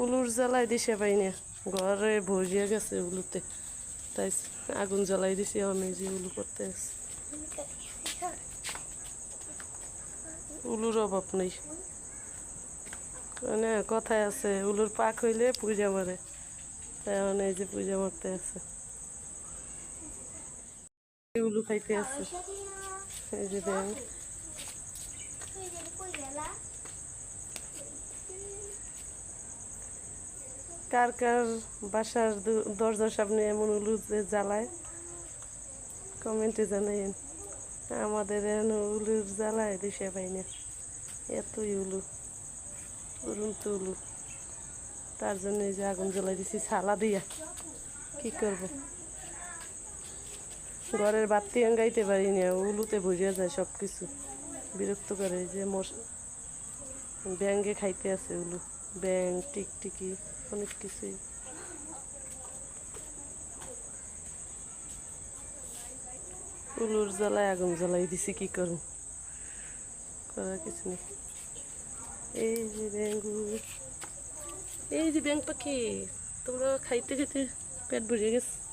উলুর জ্বালাই দিছে পাই ঘরে ভরিয়ে গেছে উলুতে। তাই আগুন জ্বালাই দিছি, আমি যে উলু করতে আসি উলুর অভাব নেই। মানে কথায় আছে, উলুর পাক হইলে পূজা মারে। এখন এই যে পূজা মারতে আছে। উলু খাইতে আছে। এই যে কার কার বাসার দরজার সামনে এমন উলু যে জ্বালায়, কমেন্টে জানাইন আমাদের এখন উলুর জ্বালায় দিশে পাই না এতই উলু উলুন্ত উলু তার জন্য যে আগুন জ্বালাই দিছি, ছালা দিয়া, কি করব? ঘরের বাতি আঙ্গাইতে পারি না উলুতে ভরিয়া যায় সব কিছু বিরক্ত করে যে মশ ব্যাঙ্গে খাইতে আছে উলু ব্যাং টিকটিকি, অনেক কিছুই। উলুর জ্বালায়, আগুন জ্বালাই দিছি, কি করুন করার কিছু নেই। এই যে ব্যাঙ্গু এই যে ব্যাং পাখি, তোমরা খাইতে খেতে পেট ভরে গেছে।